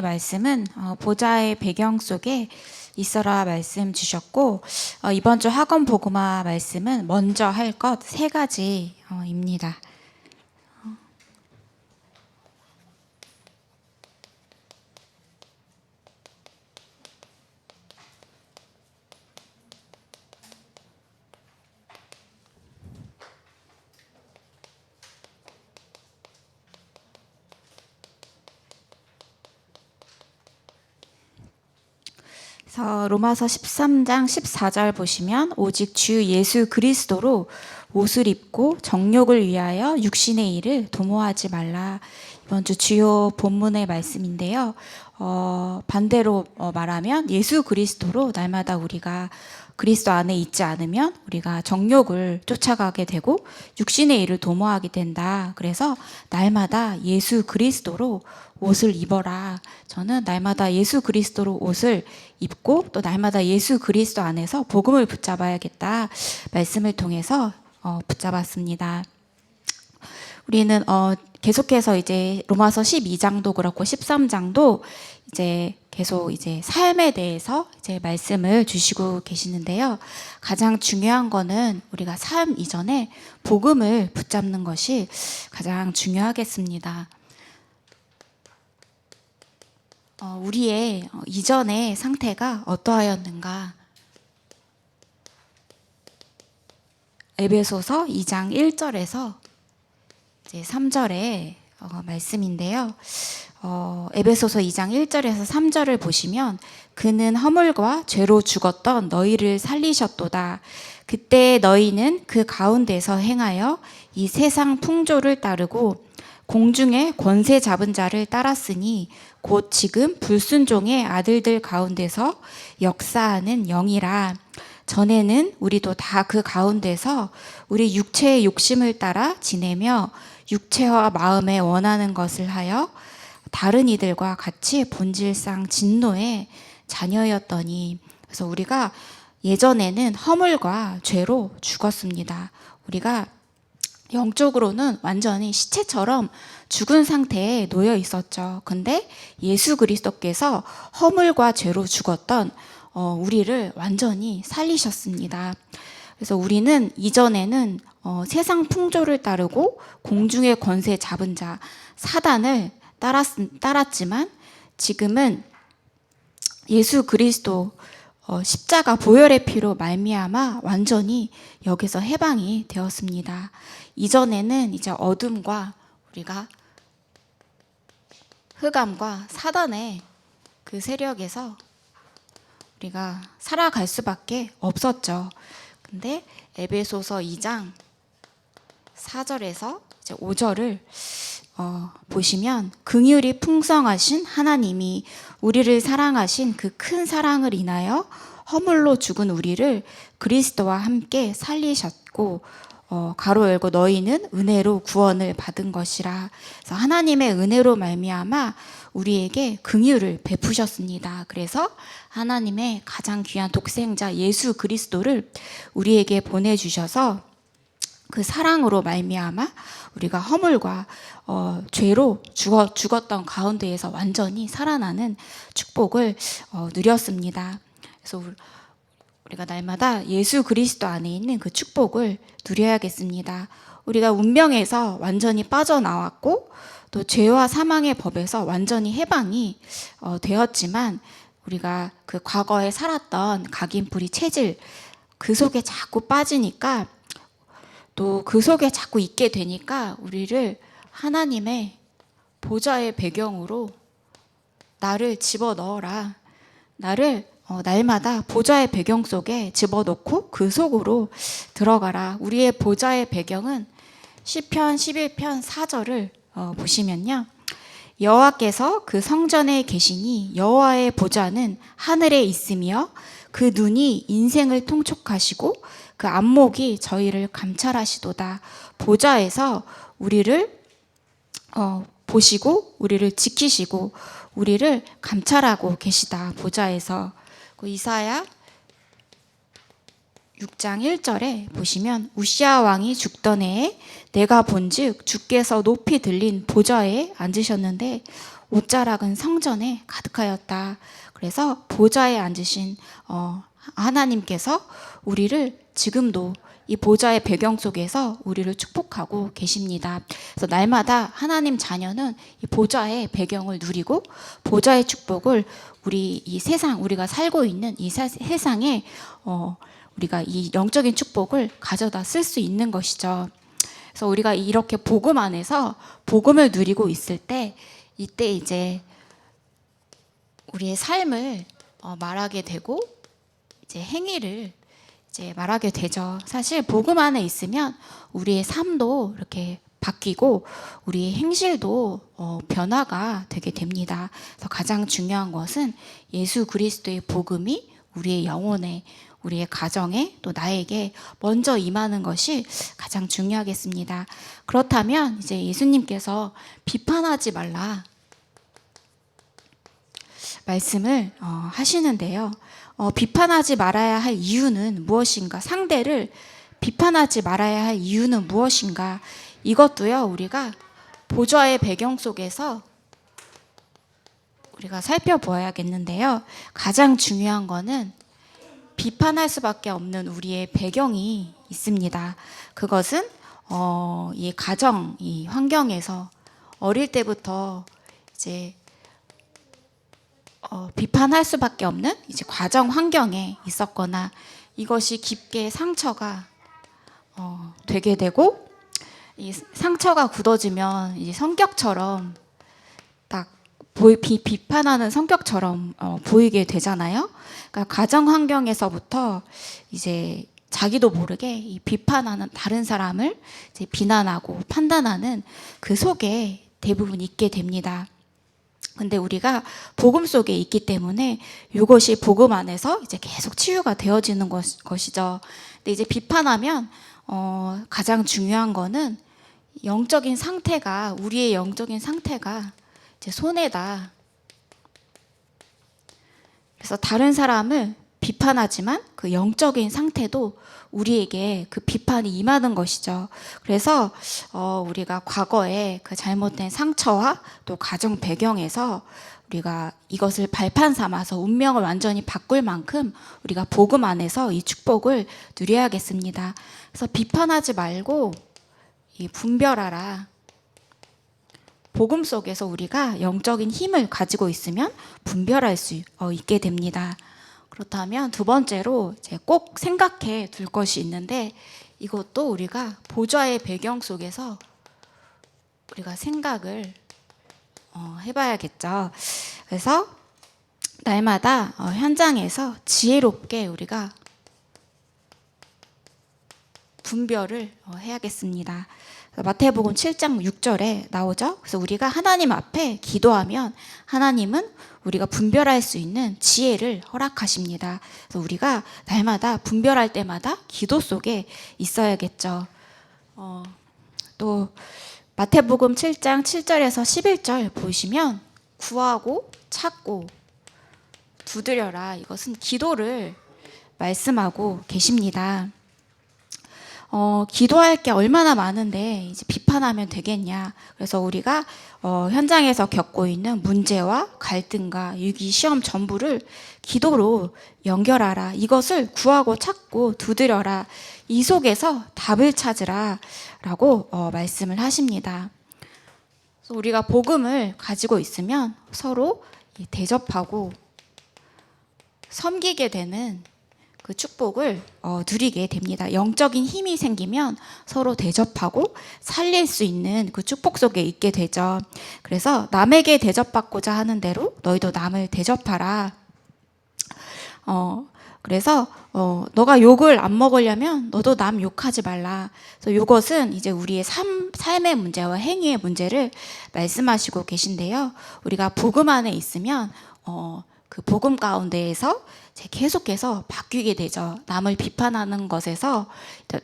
말씀은 어, 보좌의 배경 속에 있어라 말씀 주셨고 어, 이번 주 학원 보고마 말씀은 먼저 할 것 세 가지입니다. 그래서 로마서 13장 14절 보시면 오직 주 예수 그리스도로 옷을 입고 정욕을 위하여 육신의 일을 도모하지 말라. 이번 주 주요 본문의 말씀인데요. 어, 반대로 어, 말하면 예수 그리스도로 날마다 우리가 그리스도 안에 있지 않으면 우리가 정욕을 쫓아가게 되고 육신의 일을 도모하게 된다. 그래서 날마다 예수 그리스도로 옷을 입어라. 저는 날마다 예수 그리스도로 옷을 입고 또 날마다 예수 그리스도 안에서 복음을 붙잡아야겠다. 말씀을 통해서 어, 붙잡았습니다. 우리는 어, 계속해서 이제 로마서 12장도 그렇고 13장도 이제 계속 이제 삶에 대해서 이제 말씀을 주시고 계시는데요. 가장 중요한 거는 우리가 삶 이전에 복음을 붙잡는 것이 가장 중요하겠습니다. 어, 우리의 어, 이전의 상태가 어떠하였는가? 에베소서 2장 1절에서 이제 3절의 어, 말씀인데요. 어, 에베소서 2장 1절에서 3절을 보시면 그는 허물과 죄로 죽었던 너희를 살리셨도다. 그때 너희는 그 가운데서 행하여 이 세상 풍조를 따르고 공중의 권세 잡은 자를 따랐으니 곧 지금 불순종의 아들들 가운데서 역사하는 영이라. 전에는 우리도 다 그 가운데서 우리 육체의 욕심을 따라 지내며 육체와 마음에 원하는 것을 하여 다른 이들과 같이 본질상 진노의 자녀였더니 그래서 우리가 예전에는 허물과 죄로 죽었습니다. 우리가 영적으로는 완전히 시체처럼 죽은 상태에 놓여 있었죠. 근데 예수 그리스도께서 허물과 죄로 죽었던 어, 우리를 완전히 살리셨습니다. 그래서 우리는 이전에는 어, 세상 풍조를 따르고 공중의 권세 잡은 자 사단을 따랐, 따랐지만 지금은 예수 그리스도 어, 십자가 보혈의 피로 말미암아 완전히 여기서 해방이 되었습니다. 이전에는 이제 어둠과 우리가 흑암과 사단의 그 세력에서 우리가 살아갈 수밖에 없었죠. 근데 에베소서 2장 4절에서 이제 5절을 어, 보시면 긍휼이 풍성하신 하나님이 우리를 사랑하신 그 큰 사랑을 인하여 허물로 죽은 우리를 그리스도와 함께 살리셨고 어, 가로 열고 너희는 은혜로 구원을 받은 것이라. 그래서 하나님의 은혜로 말미암아 우리에게 긍휼을 베푸셨습니다. 그래서 하나님의 가장 귀한 독생자 예수 그리스도를 우리에게 보내 주셔서 그 사랑으로 말미암아 우리가 허물과 어, 죄로 죽어, 죽었던 가운데에서 완전히 살아나는 축복을 어, 누렸습니다. 그래서 우리가 날마다 예수 그리스도 안에 있는 그 축복을 누려야겠습니다. 우리가 운명에서 완전히 빠져나왔고 또 죄와 사망의 법에서 완전히 해방이 어, 되었지만 우리가 그 과거에 살았던 각인뿌리 체질 그 속에 자꾸 빠지니까 또 그 속에 자꾸 있게 되니까 우리를 하나님의 보좌의 배경으로 나를 집어 넣어라. 나를 어, 날마다 보좌의 배경 속에 집어넣고 그 속으로 들어가라. 우리의 보좌의 배경은 시편 11편 4절을 어, 보시면요. 여호와께서 그 성전에 계시니 여호와의 보좌는 하늘에 있으며 그 눈이 인생을 통촉하시고 그 안목이 저희를 감찰하시도다. 보좌에서 우리를 어, 보시고 우리를 지키시고 우리를 감찰하고 계시다. 보좌에서 그 이사야 6장 1절에 보시면 우시아 왕이 죽던 해에 내가 본즉 주께서 높이 들린 보좌에 앉으셨는데 옷자락은 성전에 가득하였다. 그래서 보좌에 앉으신 어, 하나님께서 우리를 지금도 이 보좌의 배경 속에서 우리를 축복하고 계십니다. 그래서 날마다 하나님 자녀는 이 보좌의 배경을 누리고 보좌의 축복을 우리 이 세상 우리가 살고 있는 이 사- 세상에 어, 우리가 이 영적인 축복을 가져다 쓸 수 있는 것이죠. 그래서 우리가 이렇게 복음 안에서 복음을 누리고 있을 때 이때 이제 우리의 삶을 어, 말하게 되고 이제 행위를 이제 말하게 되죠. 사실 복음 안에 있으면 우리의 삶도 이렇게 바뀌고 우리의 행실도 어, 변화가 되게 됩니다. 그래서 가장 중요한 것은 예수 그리스도의 복음이 우리의 영혼에 우리의 가정에 또 나에게 먼저 임하는 것이 가장 중요하겠습니다. 그렇다면 이제 예수님께서 비판하지 말라 말씀을 어, 하시는데요. 어, 비판하지 말아야 할 이유는 무엇인가? 상대를 비판하지 말아야 할 이유는 무엇인가? 이것도요, 우리가 보좌의 배경 속에서 우리가 살펴보아야겠는데요. 가장 중요한 거는 비판할 수밖에 없는 우리의 배경이 있습니다. 그것은 어, 이 가정, 이 환경에서 어릴 때부터 이제 어, 비판할 수밖에 없는 이제 과정 환경에 있었거나 이것이 깊게 상처가 어, 되게 되고 이 상처가 굳어지면 이제 성격처럼 딱 보이, 비, 비판하는 성격처럼 어, 보이게 되잖아요. 그러니까 가정 환경에서부터 이제 자기도 모르게 이 비판하는 다른 사람을 이제 비난하고 판단하는 그 속에 대부분 있게 됩니다. 근데 우리가 복음 속에 있기 때문에 이것이 복음 안에서 이제 계속 치유가 되어지는 것, 것이죠. 근데 이제 비판하면 어, 가장 중요한 거는 영적인 상태가 우리의 영적인 상태가 이제 손해다. 그래서 다른 사람을 비판하지만 그 영적인 상태도 우리에게 그 비판이 임하는 것이죠. 그래서 어, 우리가 과거에 그 잘못된 상처와 또 가정 배경에서 우리가 이것을 발판 삼아서 운명을 완전히 바꿀 만큼 우리가 복음 안에서 이 축복을 누려야겠습니다. 그래서 비판하지 말고 이 분별하라. 복음 속에서 우리가 영적인 힘을 가지고 있으면 분별할 수 어, 있게 됩니다. 그렇다면 두 번째로 꼭 생각해 둘 것이 있는데 이것도 우리가 보좌의 배경 속에서 우리가 생각을 어, 해봐야겠죠. 그래서 날마다 어, 현장에서 지혜롭게 우리가 분별을 어, 해야겠습니다. 마태복음 7장 6절에 나오죠. 그래서 우리가 하나님 앞에 기도하면 하나님은 우리가 분별할 수 있는 지혜를 허락하십니다. 그래서 우리가 날마다 분별할 때마다 기도 속에 있어야겠죠. 어, 또 마태복음 7장 7절에서 11절 보시면 구하고 찾고 두드려라 이것은 기도를 말씀하고 계십니다. 어, 기도할 게 얼마나 많은데 이제 비판하면 되겠냐. 그래서 우리가 어, 현장에서 겪고 있는 문제와 갈등과 위기 시험 전부를 기도로 연결하라. 이것을 구하고 찾고 두드려라. 이 속에서 답을 찾으라 라고 어, 말씀을 하십니다. 그래서 우리가 복음을 가지고 있으면 서로 이 대접하고 섬기게 되는 그 축복을 어, 누리게 됩니다. 영적인 힘이 생기면 서로 대접하고 살릴 수 있는 그 축복 속에 있게 되죠. 그래서 남에게 대접받고자 하는 대로 너희도 남을 대접하라. 어, 그래서 어, 너가 욕을 안 먹으려면 너도 남 욕하지 말라. 그래서 이것은 이제 우리의 삶, 삶의 문제와 행위의 문제를 말씀하시고 계신데요. 우리가 복음 안에 있으면 어, 그 복음 가운데에서 계속해서 바뀌게 되죠. 남을 비판하는 것에서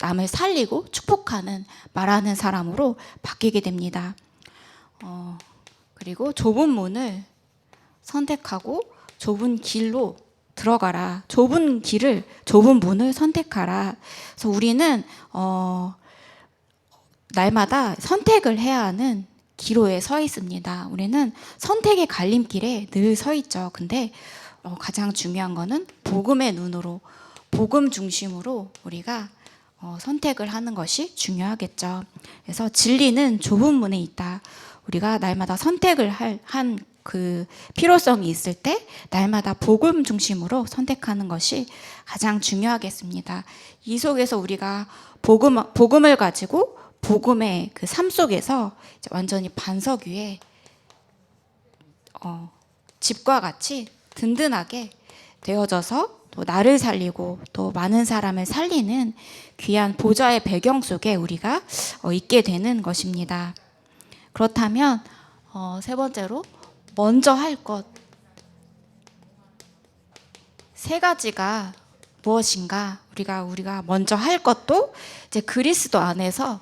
남을 살리고 축복하는 말하는 사람으로 바뀌게 됩니다. 어, 그리고 좁은 문을 선택하고 좁은 길로 들어가라. 좁은 길을 좁은 문을 선택하라. 그래서 우리는 어, 날마다 선택을 해야 하는 기로에 서 있습니다. 우리는 선택의 갈림길에 늘 서 있죠. 근데 어, 가장 중요한 거는 복음의 눈으로, 복음 중심으로 우리가 어, 선택을 하는 것이 중요하겠죠. 그래서 진리는 좁은 문에 있다. 우리가 날마다 선택을 할 한 그 필요성이 있을 때 날마다 복음 중심으로 선택하는 것이 가장 중요하겠습니다. 이 속에서 우리가 복음 복음을 가지고 복음의 그 삶 속에서 완전히 반석 위에 어, 집과 같이 든든하게 되어져서 또 나를 살리고 또 많은 사람을 살리는 귀한 보좌의 배경 속에 우리가 어, 있게 되는 것입니다. 그렇다면 어, 세 번째로 먼저 할 것 세 가지가 무엇인가 우리가 우리가 먼저 할 것도 이제 그리스도 안에서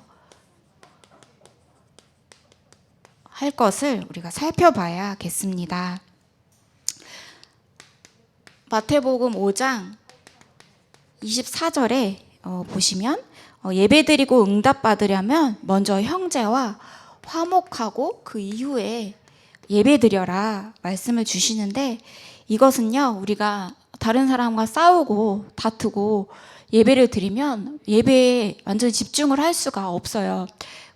할 것을 우리가 살펴봐야겠습니다. 마태복음 5장 24절에 어, 보시면 어, 예배드리고 응답받으려면 먼저 형제와 화목하고 그 이후에 예배드려라 말씀을 주시는데 이것은요 우리가 다른 사람과 싸우고 다투고 예배를 드리면 예배에 완전히 집중을 할 수가 없어요.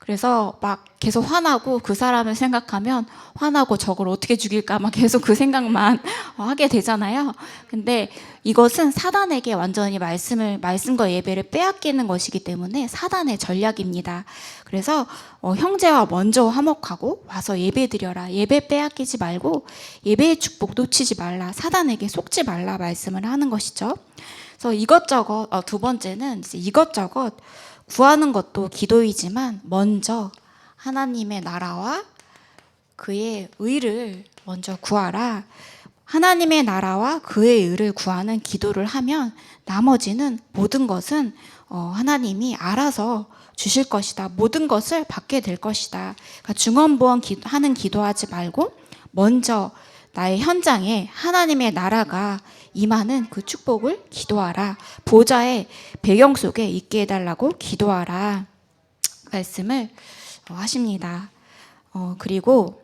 그래서 막 계속 화나고 그 사람을 생각하면 화나고 저걸 어떻게 죽일까 막 계속 그 생각만 어, 하게 되잖아요. 근데 이것은 사단에게 완전히 말씀을 말씀과 예배를 빼앗기는 것이기 때문에 사단의 전략입니다. 그래서 어, 형제와 먼저 화목하고 와서 예배 드려라. 예배 빼앗기지 말고 예배의 축복 놓치지 말라. 사단에게 속지 말라 말씀을 하는 것이죠. 그래서 이것저것 어, 두 번째는 이것저것 구하는 것도 기도이지만 먼저 하나님의 나라와 그의 의를 먼저 구하라. 하나님의 나라와 그의 의를 구하는 기도를 하면 나머지는 모든 것은 어, 하나님이 알아서 주실 것이다. 모든 것을 받게 될 것이다. 그러니까 중언부언 기- 하는 기도하지 말고 먼저 나의 현장에 하나님의 나라가 임하는 그 축복을 기도하라. 보좌의 배경 속에 있게 해달라고 기도하라. 말씀을 어, 하십니다. 어, 그리고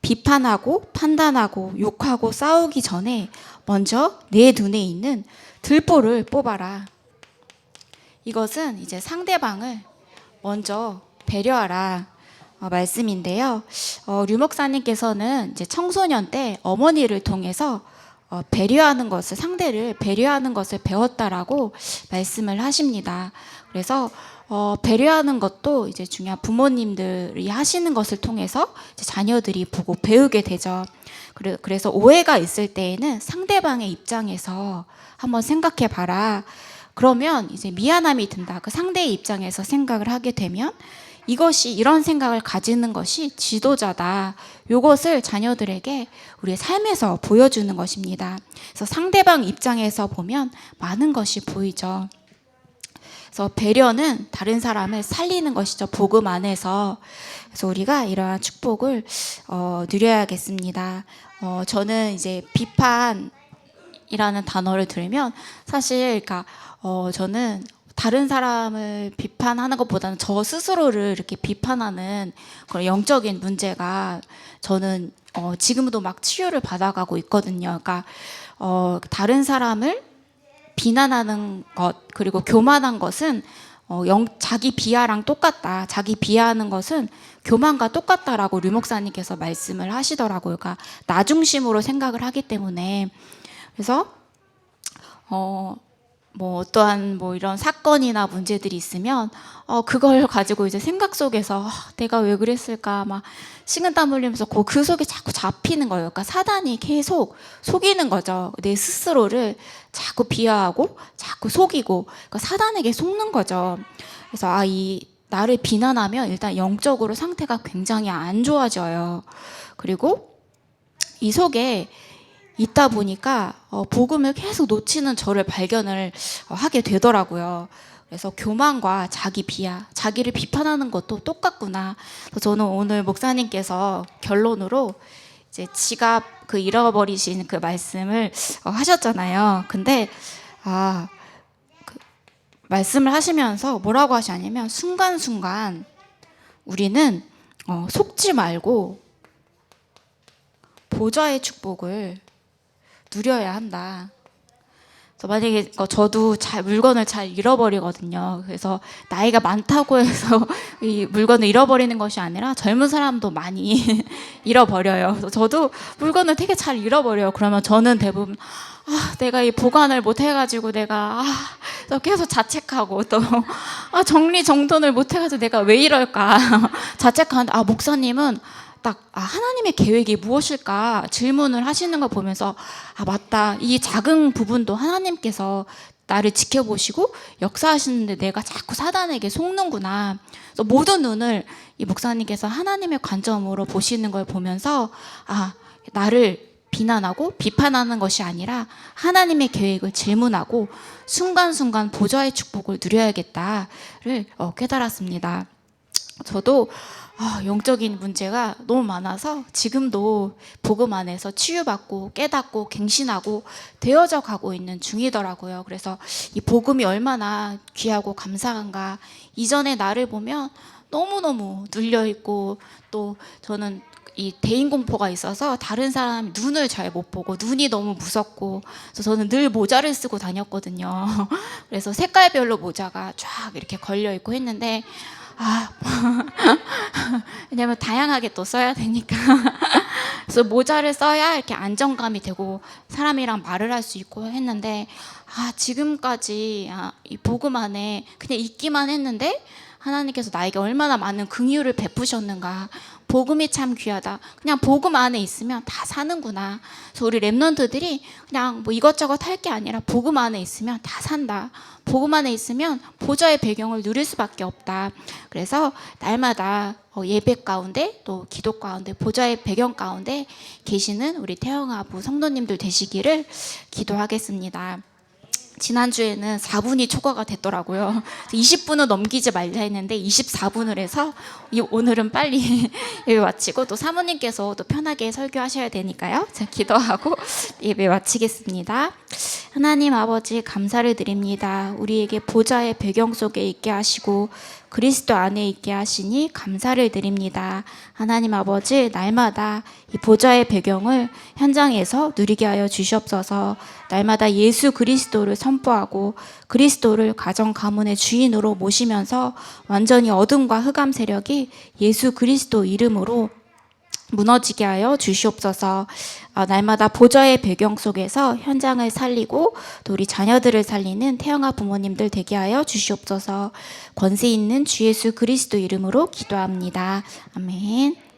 비판하고 판단하고 욕하고 싸우기 전에 먼저 내 눈에 있는 들보를 뽑아라. 이것은 이제 상대방을 먼저 배려하라. 어, 말씀인데요. 어, 류 목사님께서는 이제 청소년 때 어머니를 통해서 어, 배려하는 것을 상대를 배려하는 것을 배웠다라고 말씀을 하십니다. 그래서 어, 배려하는 것도 이제 중요한 부모님들이 하시는 것을 통해서 자녀들이 보고 배우게 되죠. 그래- 그래서 오해가 있을 때에는 상대방의 입장에서 한번 생각해 봐라. 그러면 이제 미안함이 든다. 그 상대의 입장에서 생각을 하게 되면 이것이 이런 생각을 가지는 것이 지도자다. 요것을 자녀들에게 우리의 삶에서 보여주는 것입니다. 그래서 상대방 입장에서 보면 많은 것이 보이죠. 그래서 배려는 다른 사람을 살리는 것이죠. 복음 안에서. 그래서 우리가 이러한 축복을 어, 누려야겠습니다. 어, 저는 이제 비판이라는 단어를 들으면 사실 그러니까 어, 저는 다른 사람을 비판하는 것보다는 저 스스로를 이렇게 비판하는 그런 영적인 문제가 저는 어, 지금도 막 치유를 받아가고 있거든요. 그러니까 어, 다른 사람을 비난하는 것 그리고 교만한 것은 어, 영, 자기 비하랑 똑같다. 자기 비하하는 것은 교만과 똑같다라고 류 목사님께서 말씀을 하시더라고요. 그러니까 나 중심으로 생각을 하기 때문에 그래서 어, 뭐 어떠한 뭐 이런 사건이나 문제들이 있으면 어 그걸 가지고 이제 생각 속에서 아, 내가 왜 그랬을까 막 식은땀 흘리면서 그, 그 속에 자꾸 잡히는 거예요. 그러니까 사단이 계속 속이는 거죠. 내 스스로를 자꾸 비하하고 자꾸 속이고 그러니까 사단에게 속는 거죠. 그래서 아 이 나를 비난하면 일단 영적으로 상태가 굉장히 안 좋아져요. 그리고 이 속에 있다 보니까 어, 복음을 계속 놓치는 저를 발견을 어, 하게 되더라고요. 그래서 교만과 자기 비하, 자기를 비판하는 것도 똑같구나. 그래서 저는 오늘 목사님께서 결론으로 이제 지갑 그 잃어버리신 그 말씀을 어, 하셨잖아요. 근데 아 그 말씀을 하시면서 뭐라고 하셨냐면 순간순간 우리는 어, 속지 말고 보좌의 축복을 누려야 한다. 그래서 만약에 어, 저도 잘 물건을 잘 잃어버리거든요. 그래서 나이가 많다고 해서 이 물건을 잃어버리는 것이 아니라 젊은 사람도 많이 잃어버려요. 그래서 저도 물건을 되게 잘 잃어버려요. 그러면 저는 대부분 아, 내가 이 보관을 못 해가지고 내가 아, 또 계속 자책하고 또 아, 정리 정돈을 못 해가지고 내가 왜 이럴까 자책하는데 아 목사님은 딱 아, 하나님의 계획이 무엇일까 질문을 하시는 걸 보면서 아 맞다 이 작은 부분도 하나님께서 나를 지켜보시고 역사하시는데 내가 자꾸 사단에게 속는구나. 그래서 모든 눈을 이 목사님께서 하나님의 관점으로 보시는 걸 보면서 아 나를 비난하고 비판하는 것이 아니라 하나님의 계획을 질문하고 순간순간 보좌의 축복을 누려야겠다를 어, 깨달았습니다. 저도 아, 영적인 문제가 너무 많아서 지금도 복음 안에서 치유받고 깨닫고 갱신하고 되어져 가고 있는 중이더라고요. 그래서 이 복음이 얼마나 귀하고 감사한가. 이전에 나를 보면 너무너무 눌려 있고 또 저는 이 대인 공포가 있어서 다른 사람 눈을 잘 못 보고 눈이 너무 무섭고 그래서 저는 늘 모자를 쓰고 다녔거든요. 그래서 색깔별로 모자가 쫙 이렇게 걸려 있고 했는데 아 왜냐면 다양하게 또 써야 되니까. 그래서 모자를 써야 이렇게 안정감이 되고 사람이랑 말을 할 수 있고 했는데 아 지금까지 아, 이 복음 안에 그냥 있기만 했는데 하나님께서 나에게 얼마나 많은 긍휼을 베푸셨는가 복음이 참 귀하다. 그냥 복음 안에 있으면 다 사는구나. 그래서 우리 랩런트들이 그냥 뭐 이것저것 할 게 아니라 복음 안에 있으면 다 산다. 복음 안에 있으면 보좌의 배경을 누릴 수밖에 없다. 그래서 날마다 어, 예배 가운데 또 기도 가운데 보좌의 배경 가운데 계시는 우리 태영아부 성도님들 되시기를 기도하겠습니다. 지난주에는 4분이 초과가 됐더라고요. 20분은 넘기지 말자 했는데 24분을 해서 이- 오늘은 빨리 예배 마치고 또 사모님께서 또 편하게 설교하셔야 되니까요. 자, 기도하고 예배 마치겠습니다. 하나님 아버지 감사를 드립니다. 우리에게 보좌의 배경 속에 있게 하시고 그리스도 안에 있게 하시니 감사를 드립니다. 하나님 아버지 날마다 이 보좌의 배경을 현장에서 누리게 하여 주시옵소서. 날마다 예수 그리스도를 선포하고 그리스도를 가정 가문의 주인으로 모시면서 완전히 어둠과 흑암 세력이 예수 그리스도 이름으로 무너지게 하여 주시옵소서. 어, 날마다 보좌의 배경 속에서 현장을 살리고 또 우리 자녀들을 살리는 태영아 부모님들 되게 하여 주시옵소서. 권세 있는 주 예수 그리스도 이름으로 기도합니다. 아멘.